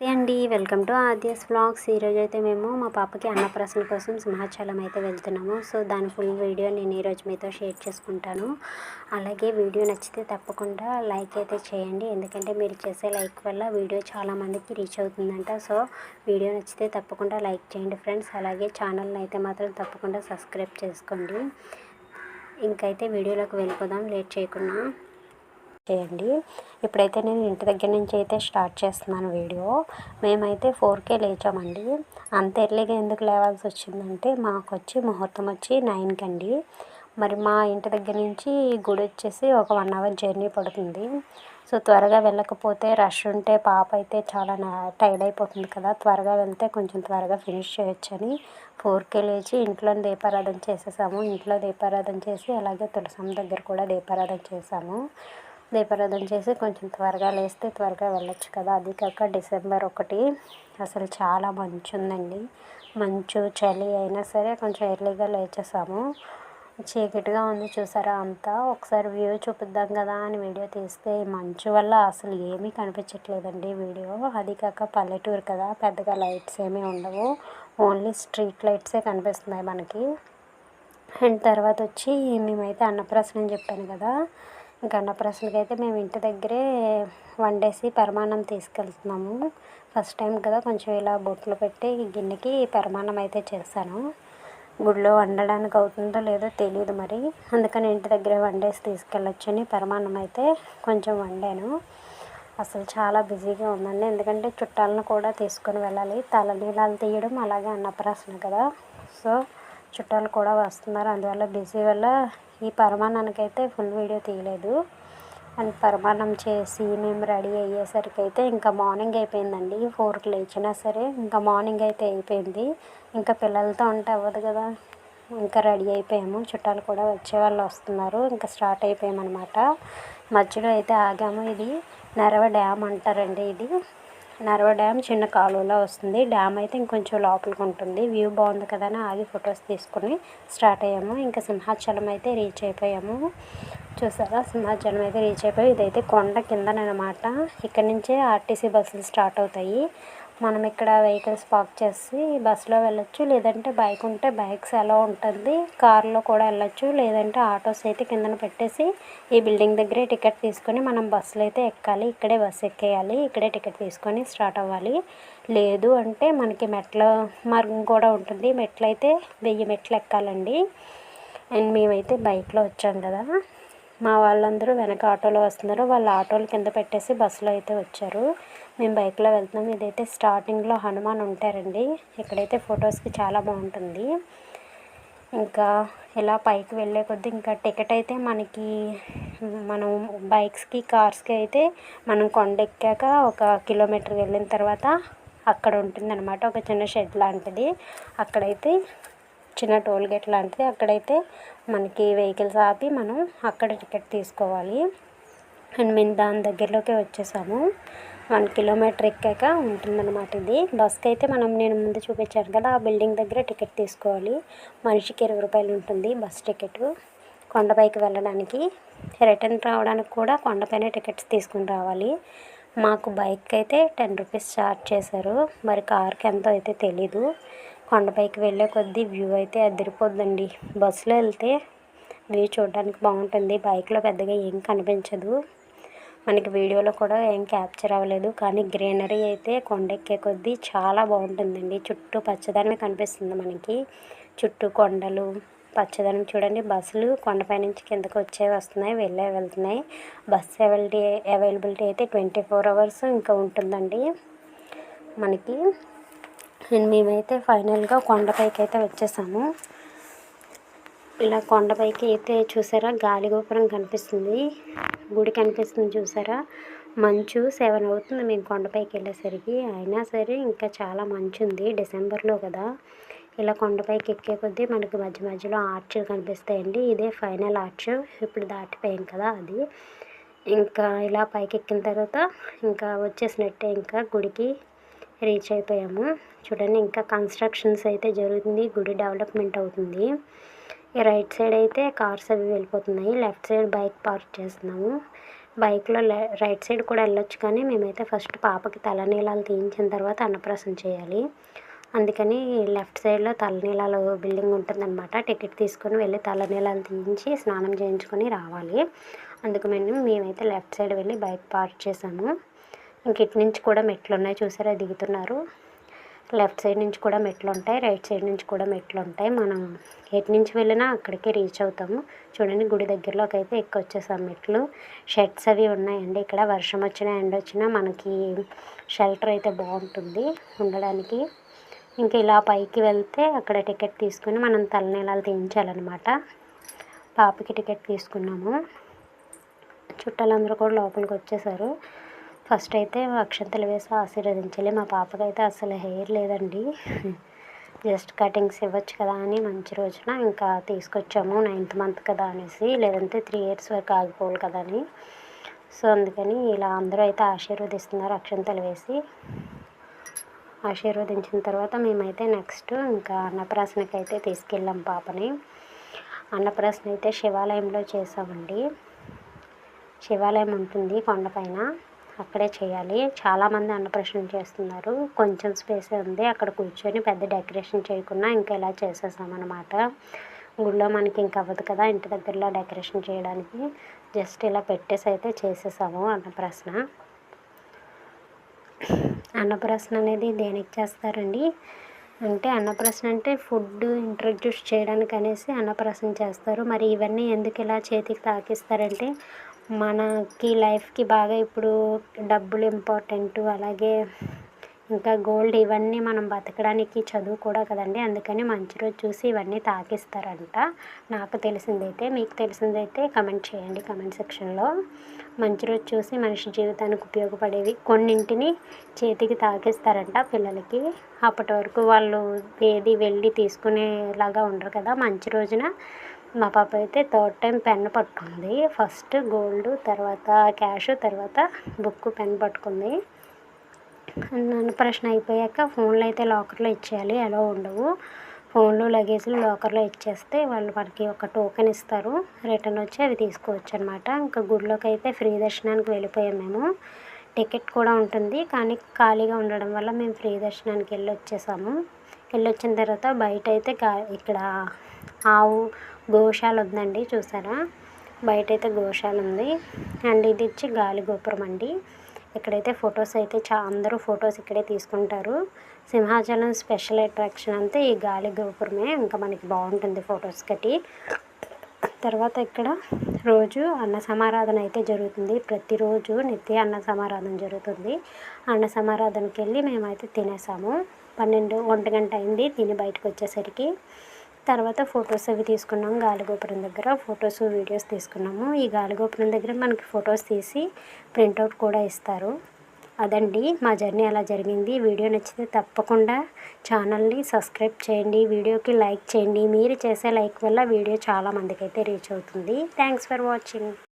నమస్తే అండి. Welcome to ఆద్యస్ blogs ఈరోజు అయితే మేము మా పాపకి అన్నప్రాసన కోసం సింహాచలం అయితే వెళ్తున్నాము. సో దాని ఫుల్ వీడియో నేను ఈరోజు మీతో షేర్ చేసుకుంటాను. అలాగే వీడియో నచ్చితే తప్పకుండా లైక్ అయితే చేయండి. ఎందుకంటే మీరు చేసే లైక్ వల్ల వీడియో చాలామందికి రీచ్ అవుతుందంట. సో వీడియో నచ్చితే తప్పకుండా లైక్ చేయండి ఫ్రెండ్స్. అలాగే ఛానల్ని అయితే మాత్రం తప్పకుండా సబ్స్క్రైబ్ చేసుకోండి. ఇంకైతే వీడియోలోకి వెళ్ళిపోదాం. లేట్ చేయకుండా. చేయండి. ఇప్పుడైతే నేను ఇంటి దగ్గర నుంచి అయితే స్టార్ట్ చేస్తున్నాను వీడియో. మేమైతే ఫోర్కే లేచామండి. అంత ఎర్లీగా ఎందుకు లేవాల్సి వచ్చిందంటే మాకు వచ్చి ముహూర్తం వచ్చి నైన్కి అండి మరి మా ఇంటి దగ్గర నుంచి గుడి వచ్చేసి ఒక వన్ అవర్ జర్నీ పడుతుంది. సో త్వరగా వెళ్ళకపోతే రష్ ఉంటే పాప అయితే చాలా టైర్డ్ అయిపోతుంది కదా. త్వరగా వెళ్తే కొంచెం త్వరగా ఫినిష్ చేయొచ్చని ఫోర్కే లేచి ఇంట్లో దీపారాధన చేసేసాము. ఇంట్లో దీపారాధన చేసి అలాగే తులసమ్మ దగ్గర కూడా దీపారాధన చేసాము. దీపారాధన చేసి కొంచెం త్వరగా లేస్తే త్వరగా వెళ్ళొచ్చు కదా. అది కాక డిసెంబర్ ఒకటి అసలు చాలా మంచు ఉందండి మంచు చలి అయినా సరే కొంచెం ఎర్లీగా లేచేసాము. చీకటిగా ఉంది చూసారా అంతా. ఒకసారి వ్యూ చూపిద్దాం కదా అని వీడియో తీస్తే మంచు వల్ల అసలు ఏమీ కనిపించట్లేదండి వీడియో. అది కాక పల్లెటూరు కదా పెద్దగా లైట్స్ ఏమీ ఉండవు. ఓన్లీ స్ట్రీట్ లైట్సే కనిపిస్తున్నాయి మనకి. అండ్ తర్వాత వచ్చి మేమైతే అన్నప్రాసన అని చెప్పాను కదా. ఇంకా అయితే మేము ఇంటి దగ్గరే వండేసి పరమాన్నం తీసుకెళ్తున్నాము. ఫస్ట్ టైం కదా కొంచెం ఇలా బొట్లు పెట్టి గిన్నెకి పరమాన్నం అయితే చేశాను. గుడిలో వండడానికి అవుతుందో లేదో తెలియదు మరి. అందుకని ఇంటి దగ్గరే వండేసి తీసుకెళ్ళొచ్చని పరమాన్నం అయితే కొంచెం వండాను. అసలు చాలా బిజీగా ఉందండి. ఎందుకంటే చుట్టాలను కూడా తీసుకొని వెళ్ళాలి. తలనీలాలు తీయడం అలాగే అన్నప్రాసన కదా. సో చుట్టాలు కూడా వస్తున్నారు. అందువల్ల బిజీ వల్ల ఈ పరమాన్నానికి అయితే ఫుల్ వీడియో తీయలేదు. అండ్ పరమాన్నం చేసి మేము రెడీ అయ్యేసరికి అయితే ఇంకా మార్నింగ్ అయిపోయిందండి. ఫోర్కి లేచినా సరే ఇంకా మార్నింగ్ అయితే అయిపోయింది. ఇంకా పిల్లలతో ఉంటే అవ్వదు కదా. ఇంకా రెడీ అయిపోయాము. చుట్టాలు కూడా వచ్చే వాళ్ళు వస్తున్నారు. ఇంకా స్టార్ట్ అయిపోయామన్నమాట. మధ్యలో అయితే ఆగాము. ఇది నెరవ డ్యామ్ అంటారండి ఇది. నర్వ డ్యామ్ చిన్న కాలువలో వస్తుంది. డ్యామ్ అయితే ఇంకొంచెం లోపలికి ఉంటుంది. వ్యూ బాగుంది కదా అని ఆగి ఫొటోస్ తీసుకుని స్టార్ట్ అయ్యాము. ఇంకా సింహాచలం అయితే రీచ్ అయిపోయాము. చూసారా? సింహాచలం అయితే రీచ్ అయిపోయి ఇదైతే కొండ కిందనమాట. ఇక్కడ నుంచే ఆర్టీసీ బస్సులు స్టార్ట్ అవుతాయి. మనం ఇక్కడ వెహికల్స్ పార్క్ చేసి బస్సులో వెళ్ళొచ్చు. లేదంటే బైక్ ఉంటే బైక్స్ ఎలా ఉంటుంది కార్లో కూడా వెళ్ళొచ్చు. లేదంటే ఆటోస్ అయితే కిందన పెట్టేసి ఈ బిల్డింగ్ దగ్గరే టికెట్ తీసుకొని మనం బస్సులో అయితే ఎక్కాలి. ఇక్కడే బస్సు ఎక్కేయాలి. ఇక్కడే టికెట్ తీసుకొని స్టార్ట్ అవ్వాలి. లేదు అంటే మనకి మెట్ల మార్గం కూడా ఉంటుంది. మెట్లు అయితే వెయ్యి మెట్లు ఎక్కాలండి. అండ్ మేమైతే బైక్లో వచ్చాం కదా. మా వాళ్ళందరూ వెనక ఆటోలో వస్తున్నారు. వాళ్ళు ఆటోలు కింద పెట్టేసి బస్సులో అయితే వచ్చారు. మేము బైక్లో వెళ్తున్నాం. ఇదైతే స్టార్టింగ్లో హనుమాన్ ఉంటారండి. ఇక్కడైతే ఫొటోస్కి చాలా బాగుంటుంది. ఇంకా ఇలా పైకి వెళ్ళే కొద్దీ ఇంకా టికెట్ అయితే మనకి మనం బైక్స్కి కార్స్కి అయితే మనం కొండ ఎక్కాక ఒక కిలోమీటర్ వెళ్ళిన తర్వాత అక్కడ ఉంటుందన్నమాట. ఒక చిన్న షెడ్ లాంటిది. అక్కడైతే చిన్న టోల్ గేట్ లాంటిది. అక్కడైతే మనకి వెహికల్స్ ఆపి మనం అక్కడ టికెట్ తీసుకోవాలి. అండ్ మేము దాని దగ్గరలోకి వచ్చేసాము. వన్ కిలోమీటర్ ఎక్కాక ఉంటుందన్నమాట ఇది. బస్కి అయితే మనం నేను ముందు చూపించాను కదా ఆ బిల్డింగ్ దగ్గర టికెట్ తీసుకోవాలి. మనిషికి ఇరవై రూపాయలు ఉంటుంది బస్ టికెట్. కొండపైకి వెళ్ళడానికి రిటర్న్ రావడానికి కూడా కొండపైన టికెట్స్ తీసుకుని రావాలి. మాకు బైక్ అయితే టెన్ రూపీస్ ఛార్జ్ చేశారు. మరి కార్కి ఎంతో అయితే తెలీదు. కొండపైకి వెళ్ళే కొద్దీ వ్యూ అయితే అదిరిపోద్దండి. బస్సులో వెళ్తే వ్యూ చూడడానికి బాగుంటుంది. బైక్లో పెద్దగా ఏం కనిపించదు. మనకి వీడియోలో కూడా ఏం క్యాప్చర్ అవ్వలేదు. కానీ గ్రీనరీ అయితే కొండెక్కే కొద్దీ చాలా బాగుంటుందండి. చుట్టూ పచ్చదనమే కనిపిస్తుంది మనకి. చుట్టూ కొండలు పచ్చదనం చూడండి. బస్సులు కొండపై నుంచి కిందకు వచ్చే వస్తున్నాయి వెళ్ళే వెళ్తున్నాయి. బస్ అవైలబిలిటీ అవైలబిలిటీ అయితే ట్వంటీ ఫోర్ అవర్స్ ఇంకా ఉంటుందండి. మనకి అండ్ మేమైతే ఫైనల్గా కొండపైకి అయితే వచ్చేసాము. ఇలా కొండపైకి అయితే చూసారా? గాలి గోపురం కనిపిస్తుంది. గుడి కనిపిస్తుంది చూసారా? మంచు సెవెన్ అవుతుంది. మేము కొండపైకి వెళ్ళేసరికి అయినా సరే ఇంకా చాలా మంచు ఉంది డిసెంబర్లో కదా. ఇలా కొండపైకి ఎక్కే కొద్దీ మనకి మధ్య మధ్యలో ఆర్చ్ కనిపిస్తాయండి. ఇదే ఫైనల్ ఆర్చ్ ఇప్పుడు దాటిపోయాం కదా అది. ఇంకా ఇలా పైకి ఎక్కిన తర్వాత ఇంకా వచ్చేసినట్టే ఇంకా గుడికి రీచ్ అయిపోయాము. చూడండి ఇంకా కన్స్ట్రక్షన్స్ అయితే జరుగుతుంది. గుడి డెవలప్మెంట్ అవుతుంది. రైట్ సైడ్ అయితే కార్స్ అవి వెళ్ళిపోతున్నాయి. లెఫ్ట్ సైడ్ బైక్ పార్క్ చేస్తున్నాము. బైక్లో రైట్ సైడ్ కూడా వెళ్ళొచ్చు కానీ మేమైతే ఫస్ట్ పాపకి తలనీలాలు తీయించిన తర్వాత అన్నప్రాసం చేయాలి. అందుకని లెఫ్ట్ సైడ్లో తలనీలాలు బిల్డింగ్ ఉంటుందన్నమాట. టికెట్ తీసుకొని వెళ్ళి తలనీలాలు తీయించి స్నానం చేయించుకొని రావాలి. అందుకు మేము మేమైతే లెఫ్ట్ సైడ్ వెళ్ళి బైక్ పార్క్ చేసాము ఇంక ఇటు నుంచి కూడా మెట్లు ఉన్నాయి చూసారా? దిగుతున్నారు. లెఫ్ట్ సైడ్ నుంచి కూడా మెట్లు ఉంటాయి రైట్ సైడ్ నుంచి కూడా మెట్లు ఉంటాయి మనం ఎటు నుంచి వెళ్ళినా అక్కడికే రీచ్ అవుతాము. చూడండి గుడి దగ్గరలోకి అయితే ఎక్కువ వచ్చేసాం మెట్లు. షెడ్స్ అవి ఉన్నాయండి. ఇక్కడ వర్షం వచ్చినా ఎండ వచ్చినా మనకి షెల్టర్ అయితే బాగుంటుంది ఉండడానికి. ఇంకా ఇలా పైకి వెళ్తే అక్కడ టికెట్ తీసుకుని మనం తలనీలాలు తీయించాలన్నమాట పాపకి టికెట్ తీసుకున్నాము. చుట్టాలందరూ కూడా లోపలికి వచ్చేసారు. ఫస్ట్ అయితే అక్షంతలు వేసి ఆశీర్వదించాలి. మా పాపకైతే అసలు హెయిర్ లేదండి. జస్ట్ కటింగ్స్ ఇవ్వచ్చు కదా అని మంచి రోజున ఇంకా తీసుకొచ్చాము. నైన్త్ మంత్ కదా అనేసి లేదంటే త్రీ ఇయర్స్ వరకు ఆగిపోవాలి కదా అని. సో అందుకని ఇలా అందరూ అయితే ఆశీర్వదిస్తున్నారు అక్షంతలు వేసి. ఆశీర్వదించిన తర్వాత మేమైతే నెక్స్ట్ ఇంకా అన్నప్రాసనకి అయితే తీసుకెళ్ళాం పాపని. అన్నప్రాసన అయితే శివాలయంలో చేసామండి. శివాలయం ఉంటుంది కొండపైన. అక్కడే చేయాలి. చాలామంది అన్నప్రశ్న చేస్తున్నారు. కొంచెం స్పేస్ ఉంది. అక్కడ కూర్చొని పెద్ద డెకరేషన్ చేయకుండా ఇంకా ఇలా చేసేసామన్నమాట గుడిలో మనకి ఇంక అవ్వదు కదా ఇంటి దగ్గరలో డెకరేషన్ చేయడానికి. జస్ట్ ఇలా పెట్టేసి అయితే చేసేసాము అన్నప్రాసన అన్నప్రాసన అనేది దేనికి చేస్తారండి? అంటే అన్నప్రాసన అంటే ఫుడ్ ఇంట్రడ్యూస్ చేయడానికి అనేసి అన్నప్రాసన చేస్తారు. మరి ఇవన్నీ ఎందుకు ఇలా చేతికి తాకిస్తారంటే మనకి లైఫ్కి బాగా ఇప్పుడు డబ్బులు ఇంపార్టెంట్ అలాగే ఇంకా గోల్డ్ ఇవన్నీ మనం బతకడానికి చదువు కూడా కదండి. అందుకని మంచి రోజు చూసి ఇవన్నీ తాకిస్తారంట నాకు తెలిసిందైతే మీకు తెలిసిందైతే కమెంట్ చేయండి కమెంట్ సెక్షన్లో. మంచి రోజు చూసి మనిషి జీవితానికి ఉపయోగపడేవి కొన్నింటిని చేతికి తాకిస్తారంట పిల్లలకి. అప్పటి వరకు వాళ్ళు ఏది వెళ్ళి తీసుకునేలాగా ఉండరు కదా. మంచి రోజున మా పాప అయితే థర్డ్ టైం పెన్ పట్టుకుంది. ఫస్ట్ గోల్డ్ తర్వాత క్యాష్ తర్వాత బుక్ పెన్ పట్టుకుంది. నన్ను ప్రశ్న అయిపోయాక ఫోన్లు అయితే లాకర్లో ఇచ్చేయాలి అలా ఉండవు. ఫోన్లు లగేజ్లు లాకర్లో ఇచ్చేస్తే వాళ్ళు మనకి ఒక టోకెన్ ఇస్తారు. రిటర్న్ వచ్చి అవి తీసుకోవచ్చు అనమాట ఇంకా గుడిలోకి అయితే ఫ్రీ దర్శనానికి వెళ్ళిపోయాం మేము. టికెట్ కూడా ఉంటుంది కానీ ఖాళీగా ఉండడం వల్ల మేము ఫ్రీ దర్శనానికి వెళ్ళి వచ్చేసాము వెళ్ళి వచ్చిన తర్వాత బయట అయితే ఇక్కడ ఆవు గోశాల ఉందండి చూసారా? బయట అయితే గోశాల ఉంది అండ్ ఇది వచ్చి గాలి గోపురం అండి. ఇక్కడైతే ఫొటోస్ అయితే చా అందరూ ఫొటోస్ ఇక్కడే తీసుకుంటారు. సింహాచలం స్పెషల్ అట్రాక్షన్ అంతే ఈ గాలి గోపురమే. ఇంకా మనకి బాగుంటుంది ఫొటోస్ కట్టి. తర్వాత ఇక్కడ రోజు అన్న సమారాధన అయితే జరుగుతుంది. ప్రతిరోజు నిత్య అన్న సమారాధన జరుగుతుంది. అన్న సమారాధనకి వెళ్ళి మేమైతే తినేసాము. పన్నెండు ఒంటి గంట అయింది. తిని బయటకు వచ్చేసరికి తర్వాత ఫొటోస్ అవి తీసుకున్నాం. గాలిగోపురం దగ్గర ఫొటోస్ వీడియోస్ తీసుకున్నాము. ఈ గాలిగోపురం దగ్గర మనకి ఫొటోస్ తీసి ప్రింట్అవుట్ కూడా ఇస్తారు. అదండి మా జర్నీ అలా జరిగింది. వీడియో నచ్చితే తప్పకుండా ఛానల్ని సబ్స్క్రైబ్ చేయండి. వీడియోకి లైక్ చేయండి. మీరు చేసే లైక్ వల్ల వీడియో చాలా మందికి అయితే రీచ్ అవుతుంది. Thanks for watching.